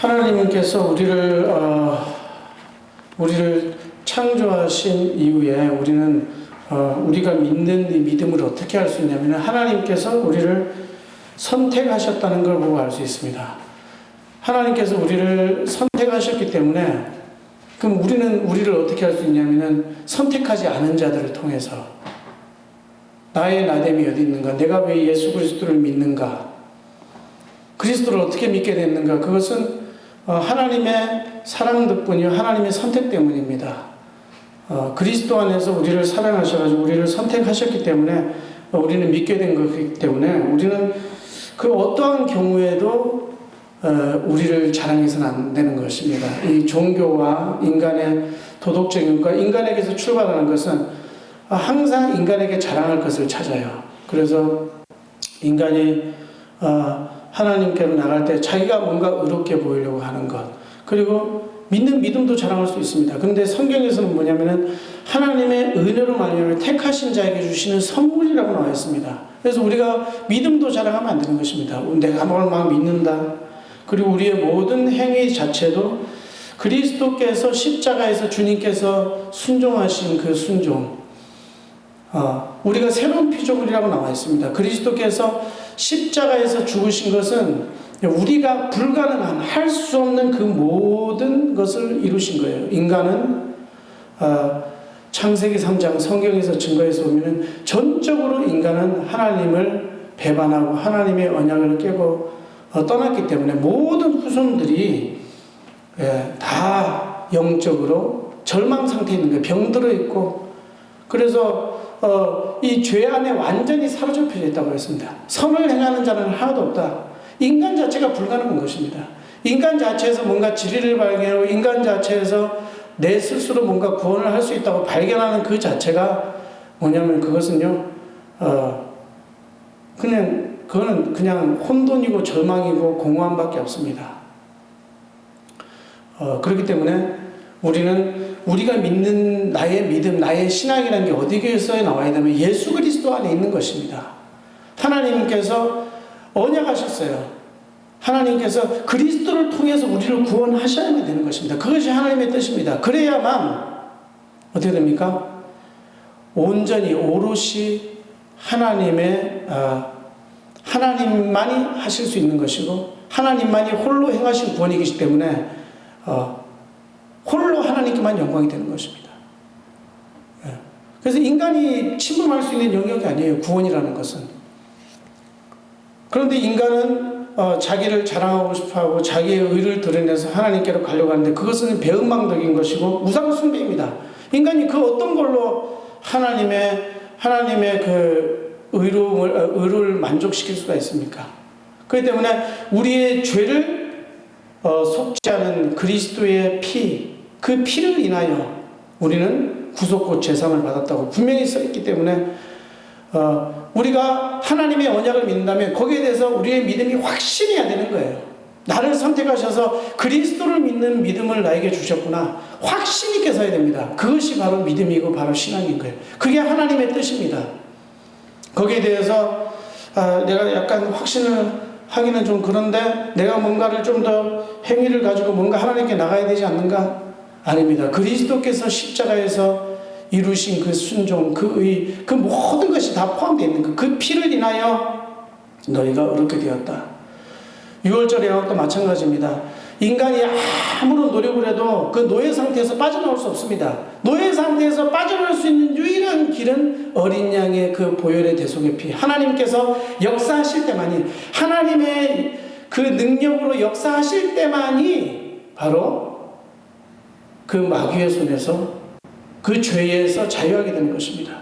하나님께서 우리를 어, 우리를 창조하신 이후에 우리는 어, 우리가 믿는 이 믿음을 어떻게 할수 있냐면 하나님께서 우리를 선택하셨다는 걸 보고 알 수 있습니다. 하나님께서 우리를 선택하셨기 때문에 그럼 우리는 우리를 어떻게 할 수 있냐면은 선택하지 않은 자들을 통해서 나의 나됨이 어디 있는가? 내가 왜 예수 그리스도를 믿는가? 그리스도를 어떻게 믿게 됐는가? 그것은 어, 하나님의 사랑 덕분이요, 하나님의 선택 때문입니다. 어, 그리스도 안에서 우리를 사랑하셔가지고 우리를 선택하셨기 때문에 어, 우리는 믿게 된 것이기 때문에 우리는 그 어떠한 경우에도 어, 우리를 자랑해서는 안 되는 것입니다. 이 종교와 인간의 도덕적인 것과 인간에게서 출발하는 것은 항상 인간에게 자랑할 것을 찾아요. 그래서 인간이 어, 하나님께로 나갈 때 자기가 뭔가 의롭게 보이려고 하는 것. 그리고 믿는 믿음도 자랑할 수 있습니다. 그런데 성경에서는 뭐냐면은 하나님의 은혜로 말미암아 택하신 자에게 주시는 선물이라고 나와 있습니다. 그래서 우리가 믿음도 자랑하면 안 되는 것입니다. 내가 뭘 막 믿는다. 그리고 우리의 모든 행위 자체도 그리스도께서 십자가에서 주님께서 순종하신 그 순종. 어, 우리가 새로운 피조물이라고 나와 있습니다. 그리스도께서 십자가에서 죽으신 것은 우리가 불가능한 할 수 없는 그 모든 것을 이루신 거예요. 인간은 어, 창세기 3장 성경에서 증거해서 보면은 전적으로 인간은 하나님을 배반하고 하나님의 언약을 깨고 어, 떠났기 때문에 모든 후손들이 예, 다 영적으로 절망 상태에 있는 거예요. 병들어 있고 그래서 어, 이 죄 안에 완전히 사로잡혀 있다고 했습니다. 선을 행하는 자는 하나도 없다. 인간 자체가 불가능한 것입니다. 인간 자체에서 뭔가 진리를 발견하고 인간 자체에서 내 스스로 뭔가 구원을 할 수 있다고 발견하는 그 자체가 뭐냐면 그것은요, 어, 그냥, 그거는 그냥 혼돈이고 절망이고 공허함밖에 없습니다. 어, 그렇기 때문에 우리는 우리가 믿는 나의 믿음, 나의 신앙이라는 게 어디에서 나와야 되면 예수 그리스도 안에 있는 것입니다. 하나님께서 언약하셨어요. 하나님께서 그리스도를 통해서 우리를 구원하셔야만 되는 것입니다. 그것이 하나님의 뜻입니다. 그래야만 어떻게 됩니까? 온전히 오롯이 하나님의 아, 하나님만이 하실 수 있는 것이고 하나님만이 홀로 행하신 구원이기 때문에 어, 홀로 하나님께만 영광이 되는 것입니다. 예. 그래서 인간이 침범할 수 있는 영역이 아니에요. 구원이라는 것은. 그런데 인간은 어, 자기를 자랑하고 싶어하고 자기의 의를 드러내서 하나님께로 가려고 하는데 그것은 배은망덕인 것이고 우상숭배입니다. 인간이 그 어떤 걸로 하나님의 하나님의 그 의로움을 어, 의를 만족시킬 수가 있습니까? 그렇기 때문에 우리의 죄를 어, 속지 않은 그리스도의 피, 그 피를 인하여 우리는 구속고 재상을 받았다고 분명히 써 있기 때문에 어, 우리가 하나님의 언약을 믿는다면 거기에 대해서 우리의 믿음이 확신해야 되는 거예요. 나를 선택하셔서 그리스도를 믿는 믿음을 나에게 주셨구나. 확신 있게 서야 됩니다. 그것이 바로 믿음이고 바로 신앙인 거예요. 그게 하나님의 뜻입니다. 거기에 대해서 아, 내가 약간 확신을 하기는 좀 그런데 내가 뭔가를 좀 더 행위를 가지고 뭔가 하나님께 나가야 되지 않는가? 아닙니다. 그리스도께서 십자가에서 이루신 그 순종, 그 의, 그 모든 것이 다 포함되어 있는 그, 그 피를 인하여 너희가 어렵게 되었다. 6월절 영학도 마찬가지입니다. 인간이 아무런 노력을 해도 그 노예 상태에서 빠져나올 수 없습니다. 노예 상태에서 빠져나올 수 있는 유일한 길은 어린 양의 그 보혈의 대속의 피. 하나님께서 역사하실 때만이, 하나님의 그 능력으로 역사하실 때만이 바로 그 마귀의 손에서 그 죄에서 자유하게 되는 것입니다.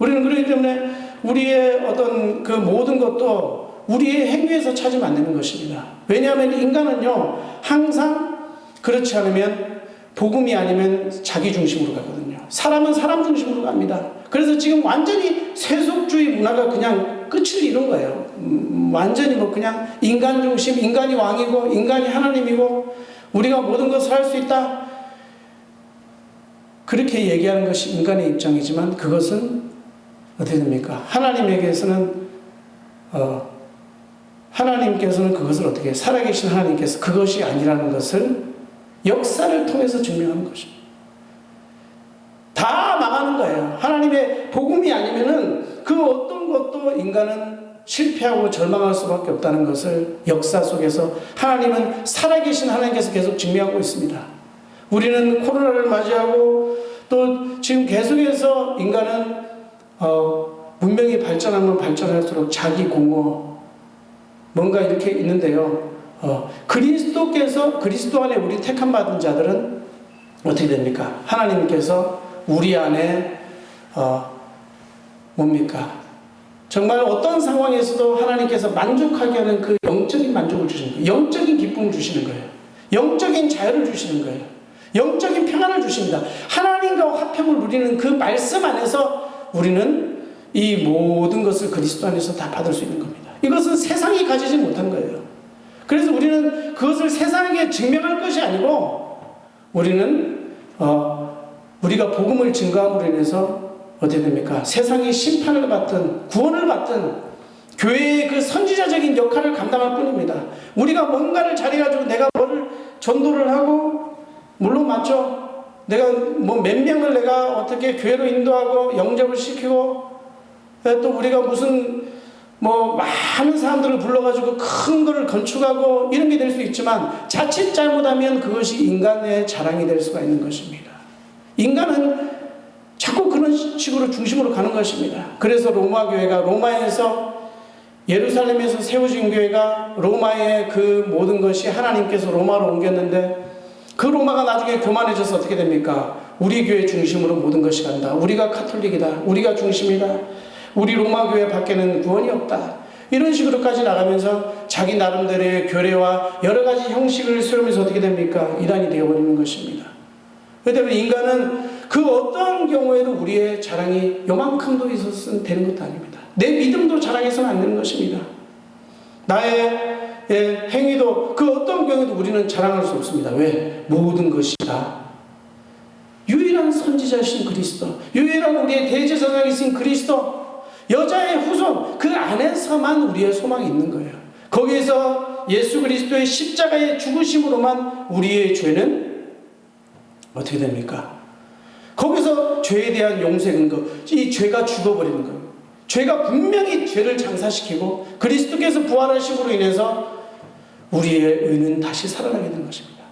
우리는 그렇기 때문에 우리의 어떤 그 모든 것도 우리의 행위에서 찾으면 안 되는 것입니다. 왜냐하면 인간은요, 항상 그렇지 않으면 복음이 아니면 자기 중심으로 가거든요. 사람은 사람 중심으로 갑니다. 그래서 지금 완전히 세속주의 문화가 그냥 끝을 이룬 거예요. 음, 완전히 뭐 그냥 인간 중심, 인간이 왕이고, 인간이 하나님이고, 우리가 모든 것을 할 수 있다. 그렇게 얘기하는 것이 인간의 입장이지만 그것은 어떻게 됩니까? 하나님에게서는 어, 하나님께서는 그것을 어떻게? 살아계신 하나님께서 그것이 아니라는 것을 역사를 통해서 증명하는 것입니다. 다 망하는 거예요. 하나님의 복음이 아니면은 그 어떤 것도 인간은 실패하고 절망할 수밖에 없다는 것을 역사 속에서 하나님은 살아계신 하나님께서 계속 증명하고 있습니다. 우리는 코로나를 맞이하고 또 지금 계속해서 인간은 어, 문명이 발전하면 발전할수록 자기 공허 뭔가 이렇게 있는데요. 어, 그리스도께서 그리스도 안에 우리 택함 받은 자들은 어떻게 됩니까? 하나님께서 우리 안에 어, 뭡니까? 정말 어떤 상황에서도 하나님께서 만족하게 하는 그 영적인 만족을 주시는 거예요. 영적인 기쁨을 주시는 거예요. 영적인 자유를 주시는 거예요. 영적인 평안을 주십니다. 하나님과 화평을 누리는 그 말씀 안에서 우리는 이 모든 것을 그리스도 안에서 다 받을 수 있는 겁니다. 이것은 세상이 가지지 못한 거예요. 그래서 우리는 그것을 세상에게 증명할 것이 아니고 우리는 어, 우리가 복음을 증거함으로 인해서 어떻게 됩니까? 세상이 심판을 받든 구원을 받든 교회의 그 선지자적인 역할을 감당할 뿐입니다. 우리가 뭔가를 잘해가지고 내가 뭐를 전도를 하고 물론 맞죠. 내가 뭐 몇 명을 내가 어떻게 교회로 인도하고 영접을 시키고 또 우리가 무슨 뭐 많은 사람들을 불러가지고 큰 거를 건축하고 이런 게 될 수 있지만 자칫 잘못하면 그것이 인간의 자랑이 될 수가 있는 것입니다. 인간은 자꾸 그런 식으로 중심으로 가는 것입니다. 그래서 로마 교회가 로마에서 예루살렘에서 세워진 교회가 로마의 그 모든 것이 하나님께서 로마로 옮겼는데 그 로마가 나중에 교만해져서 어떻게 됩니까? 우리 교회 중심으로 모든 것이 간다. 우리가 카톨릭이다. 우리가 중심이다. 우리 로마 교회 밖에는 구원이 없다. 이런 식으로까지 나가면서 자기 나름대로의 교례와 여러 가지 형식을 수렴해서 어떻게 됩니까? 이단이 되어버리는 것입니다. 그렇기 때문에 인간은 그 어떤 경우에도 우리의 자랑이 요만큼도 있었으면 되는 것도 아닙니다. 내 믿음도 자랑해서는 안 되는 것입니다. 나의 예, 행위도 그 어떤 경우에도 우리는 자랑할 수 없습니다. 왜? 모든 것이 다 유일한 선지자신 그리스도, 유일한 우리의 대제사장이신 그리스도, 여자의 후손 그 안에서만 우리의 소망이 있는 거예요. 거기에서 예수 그리스도의 십자가의 죽으심으로만 우리의 죄는 어떻게 됩니까? 거기서 죄에 대한 용서의 근거, 이 죄가 죽어버리는 거예요. 죄가 분명히 죄를 장사시키고 그리스도께서 부활하심으로 인해서 우리의 의는 다시 살아나게 되는 것입니다.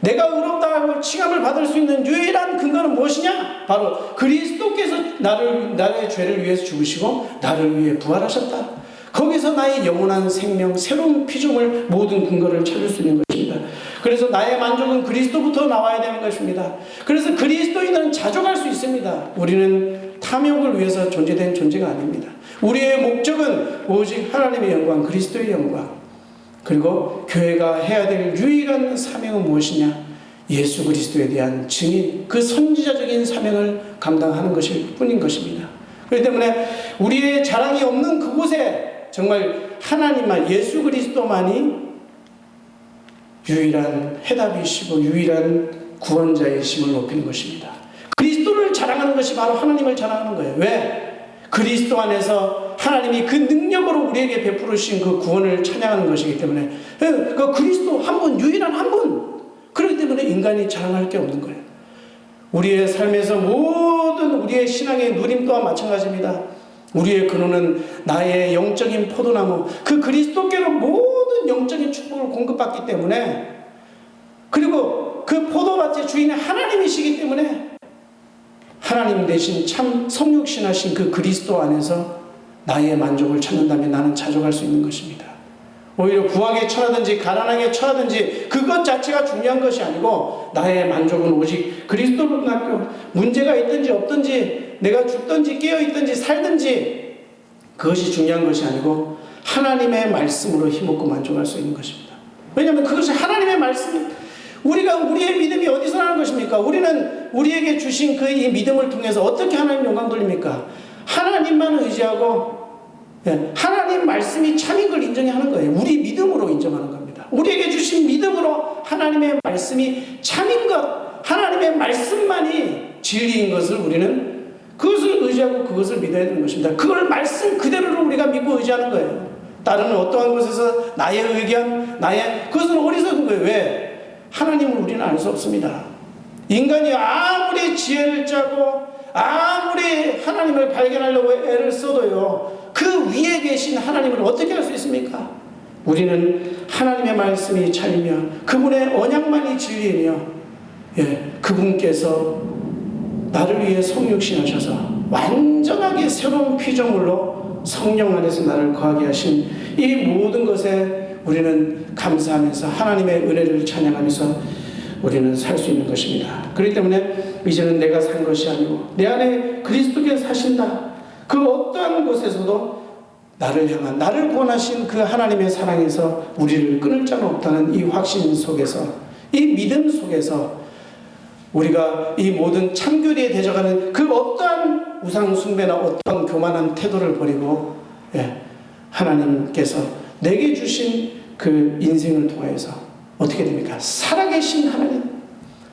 내가 의롭다 하고 칭함을 받을 수 있는 유일한 근거는 무엇이냐? 바로 그리스도께서 나를 나의 죄를 위해서 죽으시고 나를 위해 부활하셨다. 거기서 나의 영원한 생명, 새로운 피조물 모든 근거를 찾을 수 있는 것입니다. 그래서 나의 만족은 그리스도부터 나와야 되는 것입니다. 그래서 그리스도인은 자족할 수 있습니다. 우리는 탐욕을 위해서 존재된 존재가 아닙니다. 우리의 목적은 오직 하나님의 영광, 그리스도의 영광. 그리고 교회가 해야 될 유일한 사명은 무엇이냐? 예수 그리스도에 대한 증인, 그 선지자적인 사명을 감당하는 것일 뿐인 것입니다. 그렇기 때문에 우리의 자랑이 없는 그곳에 정말 하나님만, 예수 그리스도만이 유일한 해답이시고 유일한 구원자이심을 높이는 것입니다. 그리스도를 자랑하는 것이 바로 하나님을 자랑하는 거예요. 왜? 그리스도 안에서 하나님이 그 능력으로 우리에게 베푸르신 그 구원을 찬양하는 것이기 때문에 그 그리스도 한 분, 유일한 한 분. 그렇기 때문에 인간이 자랑할 게 없는 거예요. 우리의 삶에서 모든 우리의 신앙의 누림 또한 마찬가지입니다. 우리의 근원은 나의 영적인 포도나무, 그 그리스도께로 모든 영적인 축복을 공급받기 때문에 그리고 그 포도밭의 주인이 하나님이시기 때문에 하나님 대신 참 성육신하신 그 그리스도 안에서 나의 만족을 찾는다면 나는 자족할 수 있는 것입니다. 오히려 구하게 처하든지 가난하게 처하든지 그것 자체가 중요한 것이 아니고 나의 만족은 오직 그리스도로 낚여 문제가 있든지 없든지 내가 죽든지 깨어 있든지 살든지 그것이 중요한 것이 아니고 하나님의 말씀으로 힘없고 만족할 수 있는 것입니다. 왜냐하면 그것이 하나님의 말씀 우리가 우리의 믿음이 어디서 나는 것입니까? 우리는 우리에게 주신 그 이 믿음을 통해서 어떻게 하나님 영광 돌립니까? 하나님만 의지하고 예, 하나님 말씀이 참인 걸 인정하는 거예요. 우리 믿음으로 인정하는 겁니다. 우리에게 주신 믿음으로 하나님의 말씀이 참인 것, 하나님의 말씀만이 진리인 것을 우리는 그것을 의지하고 그것을 믿어야 되는 것입니다. 그걸 말씀 그대로를 우리가 믿고 의지하는 거예요. 따르는 어떠한 곳에서 나의 의견, 나의 그것은 어리석은 거예요. 왜? 하나님을 우리는 알 수 없습니다. 인간이 아무리 지혜를 짜고 아무리 하나님을 발견하려고 애를 써도요. 그 위에 계신 하나님을 어떻게 알수 있습니까? 우리는 하나님의 말씀이 참이며 그분의 언약만이 진리이며 예, 그분께서 나를 위해 성육신하셔서 완전하게 새로운 피조물로 성령 안에서 나를 거하게 하신 이 모든 것에 우리는 감사하면서 하나님의 은혜를 찬양하면서 우리는 살 수 있는 것입니다. 그렇기 때문에 이제는 내가 산 것이 아니고 내 안에 그리스도께서 사신다. 그 어떠한 곳에서도 나를 향한 나를 구원하신 그 하나님의 사랑에서 우리를 끊을 자는 없다는 이 확신 속에서 이 믿음 속에서 우리가 이 모든 참교리에 대적하는 그 어떠한 우상 숭배나 어떠한 교만한 태도를 버리고 예, 하나님께서 내게 주신 그 인생을 통해서 어떻게 됩니까? 살아계신 하나님.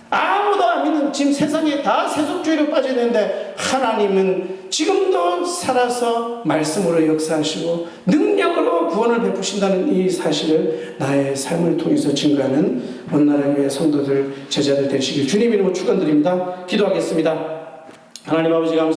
아무도 안 믿는 지금 세상에 다 세속주의로 빠져 있는데 하나님은 지금도 살아서 말씀으로 역사하시고 능력으로 구원을 베푸신다는 이 사실을 나의 삶을 통해서 증거하는 원나라 교회 성도들 제자들 되시길 주님 이름으로 축원드립니다. 기도하겠습니다. 하나님 아버지 감